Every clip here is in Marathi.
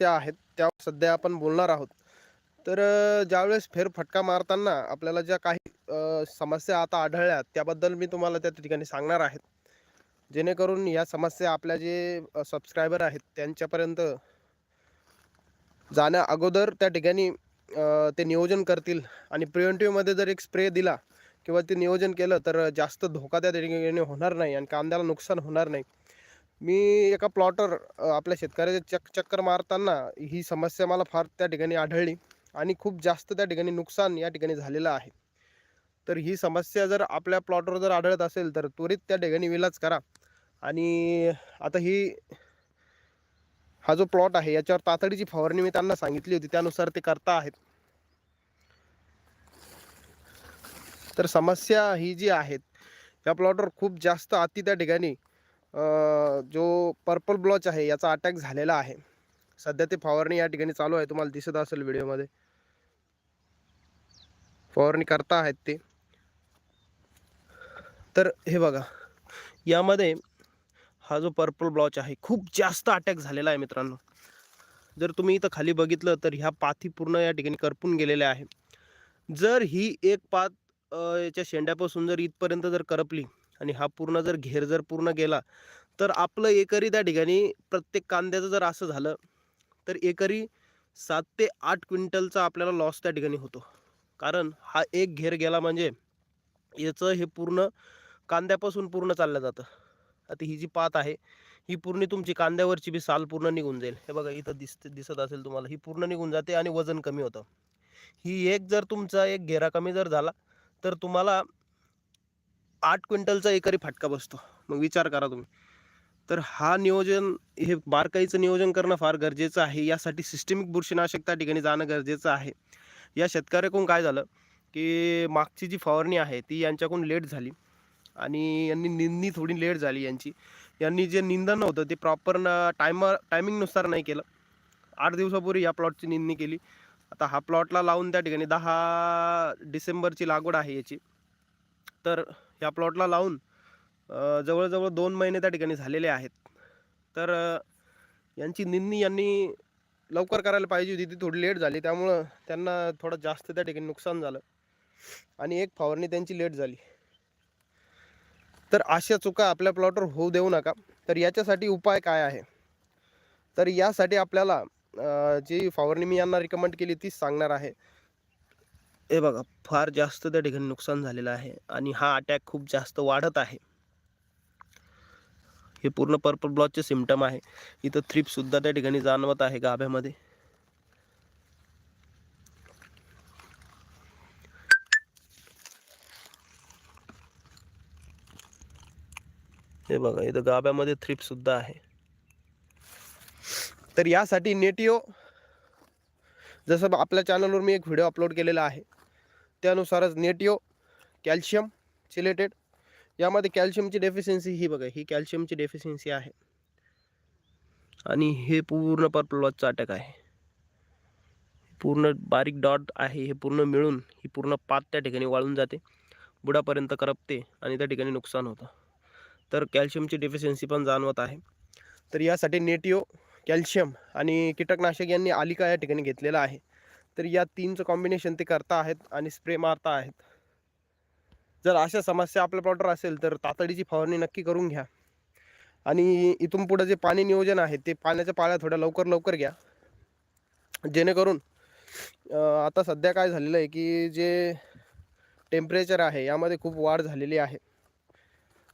त्या आहेत त्या सध्या आपण बोलणार आहोत. तर ज्यावेळेस फेरफटका मारताना आपल्याला ज्या काही समस्या आता आढळल्या त्याबद्दल मी तुम्हाला त्या ठिकाणी सांगणार आहेत जेणेकरून या समस्या आपल्या जे सबस्क्रायबर आहेत त्यांच्यापर्यंत जाण्या अगोदर त्या ठिकाणी ते नियोजन करतील. आणि प्रिव्हेंटिव्हमध्ये जर एक स्प्रे दिला किंवा ते नियोजन केलं तर जास्त धोका त्या ठिकाणी होणार नाही आणि कांद्याला नुकसान होणार नाही. मी एका प्लॉटर आपल्या शेतकऱ्याचे चक चक्कर मारताना ही समस्या मला फार त्या ठिकाणी आढळली आणि खूप जास्त त्या ठिकाणी नुकसान या ठिकाणी झालेलं आहे. तर ही समस्या जर आपल्या प्लॉटवर जर आढळत असेल तर त्वरित त्या ठिकाणी विलाज करा. आणि आता ही हा जो प्लॉट आहे याच्यावर तातडीची फवारणी मी त्यांना सांगितली होती त्यानुसार ते करता आहेत. तर समस्या ही जी आहेत या प्लॉटवर खूप जास्त अति त्या ठिकाणी जो पर्पल ब्लॉच आहे याचा अटॅक झालेला आहे. सध्या ते फवारणी या ठिकाणी चालू आहे. तुम्हाला दिसत असेल व्हिडिओमध्ये. फवारणी करता आहेत ते. तर हे बघा. यामध्ये हा जो पर्पल ब्लॉच आहे खूप जास्त अटॅक झालेला आहे मित्रांनो. जर तुम्ही इथं खाली बघितलं तर ह्या पाथी पूर्ण या ठिकाणी करपून गेलेल्या आहे. जर ही एक पात याच्या शेंड्यापासून जर इथपर्यंत जर करपली आणि हा पूर्ण जर घेर जर पूर्ण गेला तर आपलं एकरी त्या ठिकाणी प्रत्येक कांद्याचं जर असं झालं तर एकरी सात ते आठ क्विंटलचा आपल्याला लॉस त्या ठिकाणी होतो. कारण हा एक घेर गेला म्हणजे याचं हे पूर्ण कांद्यापासून पूर्ण चाललं जातं. आता ही जी पात आहे ही पूर्ण तुमची कांद्यावरची बी साल पूर्ण निघून जाईल. हे बघा इथं दिसते दिसत असेल तुम्हाला ही पूर्ण निघून जाते आणि वजन कमी होतं. ही एक जर तुमचा एक घेरा कमी जर झाला तर तुम्हाला आठ क्विंटलचा एकरी फटका बसतो. मग विचार करा तुम्ही. तर हा नियोजन हे बारकाईचं नियोजन करणं फार गरजेचं आहे. यासाठी सिस्टमिक बुरशीनाशक त्या ठिकाणी जाणं गरजेचं आहे. या शेतकऱ्याकडून काय झालं की मागची जी फवारणी आहे ती यांच्याकडून लेट झाली. आणि यांनी निंदणी थोडी लेट झाली यांची. यांनी जे निंदन होतं ते प्रॉपर टायमर टायमिंगनुसार नाही केलं. आठ दिवसापूर्वी या प्लॉटची निंदणी केली. आता हा प्लॉटला लावून त्या ठिकाणी दहा डिसेंबरची लागवड आहे याची. तर ह्या प्लॉटला लावून जवळजवळ दोन महिने त्या ठिकाणी झालेले आहेत. तर यांची निंदणी यांनी लवकर करायला पाहिजे होती. ती थोडी लेट झाली. त्यामुळं त्यांना थोडं जास्त त्या ठिकाणी नुकसान झालं. आणि एक फवारणी त्यांची लेट झाली. तर अशा चुका आपल्या प्लॉटवर होऊ देऊ नका. तर याच्यासाठी उपाय काय आहे? तर यासाठी आपल्याला जी फवारणी मी यांना रिकमेंड केली तीच सांगणार आहे. हे बघा फार जास्त त्या ठिकाणी नुकसान झालेलं आहे आणि हा अटॅक खूप जास्त वाढत आहे. हे पूर्ण पर्पल ब्लॉचचे सिमटम आहे. इथं थ्रीपसुद्धा त्या ठिकाणी जाणवत आहे गाभ्यामध्ये. हे बघा इथं गाभ्यामध्ये थ्रीपसुद्धा आहे. तर यासाठी नेटिओ जसं आपल्या चॅनलवर मी एक व्हिडिओ अपलोड केलेला आहे. त्यानुसारच नेटिओ कॅल्शियम सिलेटेड यामध्ये कॅल्शियमची डेफिशियन्सी ही बघा ही कॅल्शियमची डेफिशियन्सी आहे. आणि हे पूर्ण पर्पलॉजचा अटॅक आहे. पूर्ण बारीक डॉट आहे हे पूर्ण मिळून ही पूर्ण पात त्या ठिकाणी वाळून जाते बुडापर्यंत करपते आणि त्या ठिकाणी नुकसान होतं. तर कॅल्शियमची डेफिशियन्सी पण जाणवत आहे. तर यासाठी नेटिओ कॅल्शियम आणि कीटकनाशक यांनी आलिका या ठिकाणी घेतलेला आहे. तर या तीनचं कॉम्बिनेशन ते करता आहेत आणि स्प्रे मारता आहेत. जर अशा समस्या आपल्या प्लॉटवर असेल तर तातडीची फवारणी नक्की करून घ्या. आणि इथून पुढं जे पाणी नियोजन आहे ते पाण्याच्या पाळ्या थोड्या लवकर लवकर घ्या. जेणेकरून आता सध्या काय झालेलं आहे की जे टेम्परेचर आहे यामध्ये खूप वाढ झालेली आहे.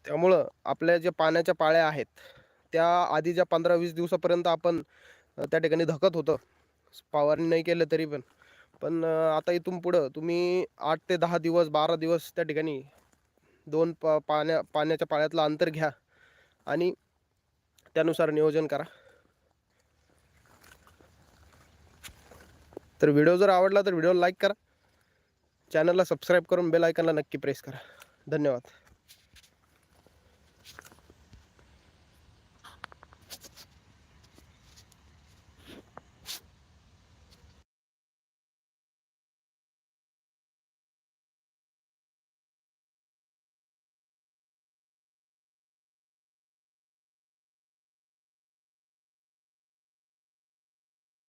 त्यामुळं आपल्या ज्या पाण्याच्या पाळ्या आहेत त्या आधीच्या पंधरा वीस दिवसापर्यंत आपण त्या ठिकाणी धकत होतं फवारणी नाही केलं तरी पण. पण आता इथून पुढं तुम्ही आठ ते दहा दिवस बारा दिवस त्या ठिकाणी दोन प पाण्या पाण्याच्या पाळ्यातलं अंतर घ्या आणि त्यानुसार नियोजन करा. तर व्हिडिओ जर आवडला तर व्हिडिओ लाईक करा. चॅनलला सबस्क्राईब करून बेल आयकनला नक्की प्रेस करा. धन्यवाद.